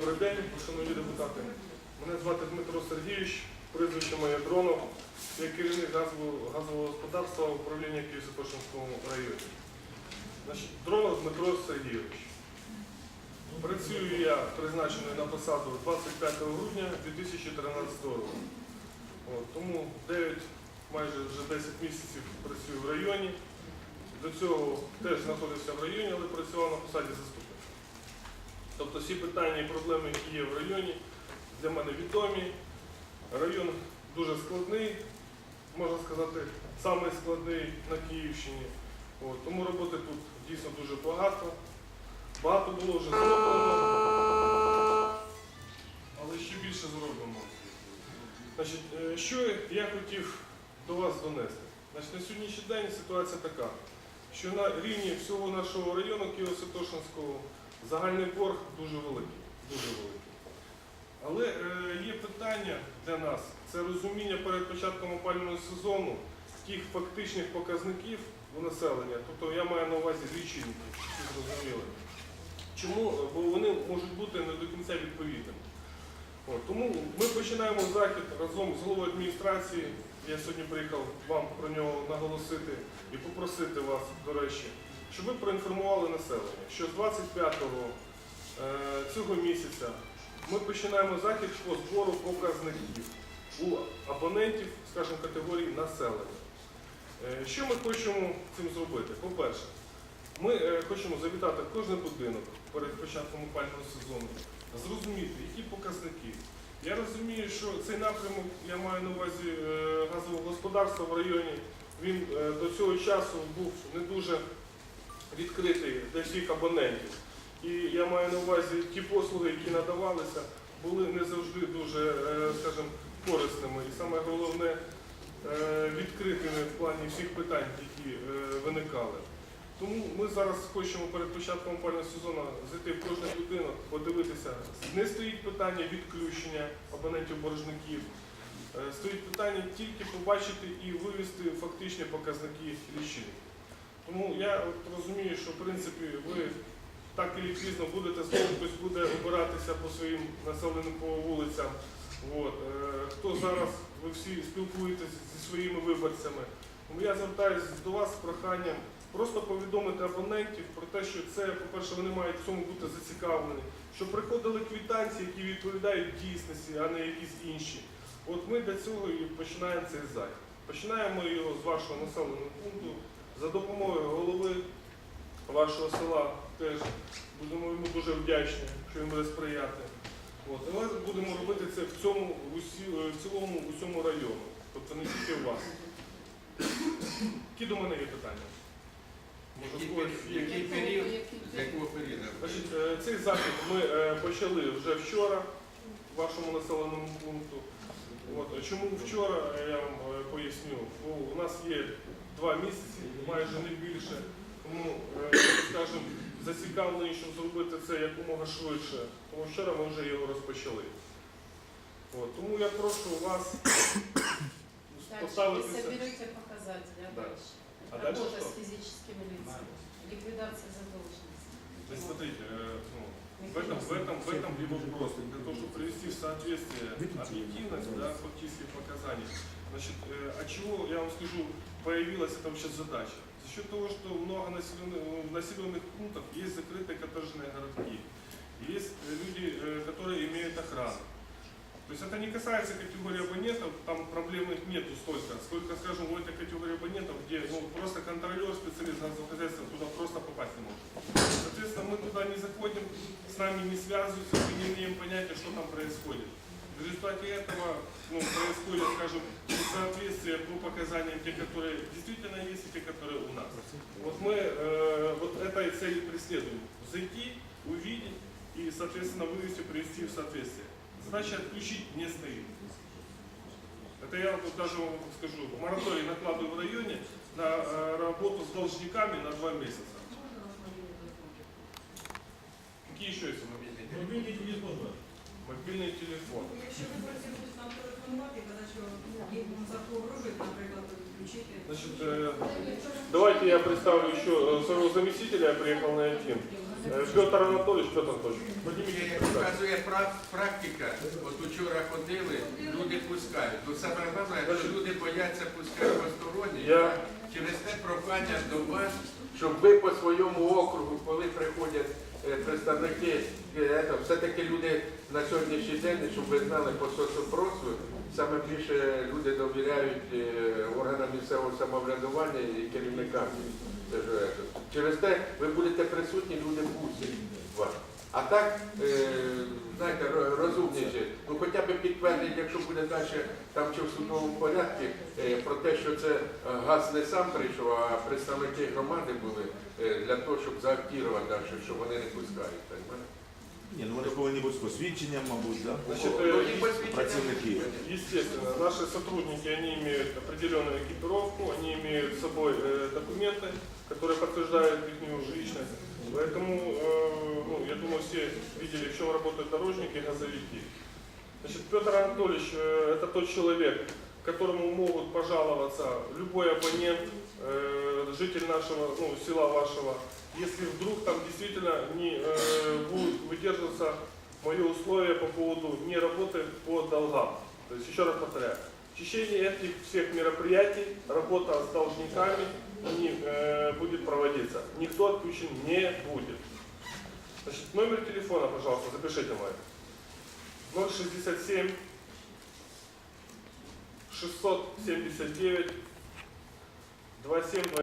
Добрий день, шановні депутати. Мене звати Дмитро Сергійович, прізвище моє Дронов. Я керівник газового, господарства управління Києво-Святошинському районі. Значить, Дронов Дмитро Сергійович. Працюю я призначений на посаду 25 грудня 2013 року. От, тому 9, майже вже 10 місяців працюю в районі. До цього теж знаходився в районі, але працював на посаді заступника. Тобто всі питання і проблеми, які є в районі, для мене відомі. Район дуже складний, можна сказати, самий складний на Київщині. От, тому роботи тут дійсно дуже багато. Багато було вже зроблено, але ще більше зроблено. Значить, е, що я хотів до вас донести? Значить, на сьогоднішній день ситуація така, що на рівні всього нашого району Києво-Святошинського загальний борг дуже великий. Дуже великий. Але е, є питання для нас це розуміння перед початком опалювального сезону тих фактичних показників у населення. Тобто я маю на увазі лічильники, всі зрозуміли. Чому? Бо вони можуть бути не до кінця відповідними. От, тому ми починаємо захід разом з головою адміністрації. Я сьогодні приїхав вам про нього наголосити і попросити вас, до речі, щоб ви проінформували населення, що з 25-го е, цього місяця ми починаємо захід по збору показників у абонентів, скажімо, категорії населення. Е, Що ми хочемо цим зробити? По-перше, ми е, хочемо завітати кожен будинок перед початком опального сезону, зрозуміти, які показники. Я розумію, що цей напрямок, я маю на увазі газового господарства в районі, він до цього часу був не дуже відкритий для всіх абонентів. І я маю на увазі ті послуги, які надавалися, були не завжди дуже, е, скажімо, корисними. І саме головне е, відкритими в плані всіх питань, які е, виникали. Тому ми зараз хочемо перед початком опалювального сезону зайти в кожний будинок, подивитися. Не стоїть питання відключення абонентів-боржників. Стоїть питання тільки побачити і вивести фактичні показники лічильників. Тому я розумію, що в принципі ви так і пізно будете знову хтось буде обиратися по своїм населеним по вулицям. От. Е, Хто зараз ви всі спілкуєтеся зі своїми виборцями. Тому я звертаюся до вас з проханням просто повідомити абонентів про те, що це, по-перше, вони мають в цьому бути зацікавлені, що приходили квитанції, які відповідають дійсності, а не якісь інші. От ми для цього і починаємо цей захід. Починаємо його з вашого населеного пункту за допомогою голови вашого села теж будемо йому дуже вдячні, що він буде сприяти. От. І ми будемо робити це в цьому в усі- в цілому в усьому району, тобто не тільки у вас. Які до мене є питання? Може, Який когось є? Який період? З якого періоду? Значить, е, цей захід ми е, почали вже вчора в вашому населеному пункту. От, чому вчора, е, я вам е, поясню, бо у нас є два місяці, майже не більше. Тому, е, скажімо, зацікавлені, щоб зробити це якомога швидше. Тому вчора ми вже його розпочали. От, тому я прошу вас Дальше поставити. соберете показатели, а Да. дальше? А дальше Работа что? с физическими лицами, ликвидация задолженности. То есть, смотрите, э, ну, в этом, в этом, в этом и вопрос. Для того, чтобы привести в соответствие объективность да, фактических показаний. Значит, э, от чего, я вам скажу, появилась эта вообще задача? За счет того, что много населенных, в населенных пунктах есть закрытые коттеджные городки. Есть э, люди, э, которые имеют охрану. То есть это не касается категории абонентов, там проблем их нету столько, сколько, скажем, у этой категории абонентов, где ну, просто контролер, специалист газового хозяйства туда просто нами не связываются, мы не имеем понятия, что там происходит. В результате этого ну, происходит, скажем, несоответствие по показаниям, те, которые действительно есть, и те, которые у нас. Вот мы э, вот этой цели преследуем. Зайти, увидеть и, соответственно, вывести, привести в соответствие. Задача отключить не стоит. Это я вот даже вам скажу. Мораторий накладываю в районе на э, работу с должниками на два месяца. Какие еще есть мобильные телефоны? Мобільний телефон ваш. Мобильный телефон. Якщо ви хочете будуть нам телефонувати і казати, що їм за погрожують, наприклад, відключити. Значит, э, давайте я представлю еще э, своего заместителя, я приехал на один. Е, Петр Анатолійович, Петр Анатолійович, Як поднимите. показує пра- практика, от учора ходили, люди пускають. Ну саме головне, що люди бояться пускати посторонні. Я- Через те прохання до вас, щоб ви по своєму округу, коли приходять е, представники, е, все-таки люди на сьогоднішній день, щоб ви знали по соцопросу, саме більше люди довіряють е, органам місцевого самоврядування і керівникам. Е, Через те ви будете присутні, люди пустять вас. А так, е, знаєте, розумніше, ну хоча б підтвердить, якщо буде далі там чи в судовому порядку, е, про те, що це е, газ не сам прийшов, а представники громади були для того, щоб заактувати далі, що вони не пускають. Так, знаєте. Ні, ну вони ж повинні бути з посвідченням, мабуть, да? Значит, Ну, э, і посвідчення працівники. буде. Естественно, наши сотрудники, они имеют определенную экипировку, они имеют с собой э, документы, которые подтверждают их личность. Поэтому, э, ну, я думаю, все видели, в чем работают дорожники и газовики. Значит, Петр Анатольевич э, это тот человек, к которому могут пожаловаться любой абонент, э, житель нашего ну, села вашего, если вдруг там действительно не э, будут выдерживаться мои условия по поводу не работы по долгам. То есть, еще раз повторяю, в течение этих всех мероприятий работа с должниками не, э, будет проводиться. Никто отключен не будет. Значит, номер телефона, пожалуйста, запишите мой. 067 679 27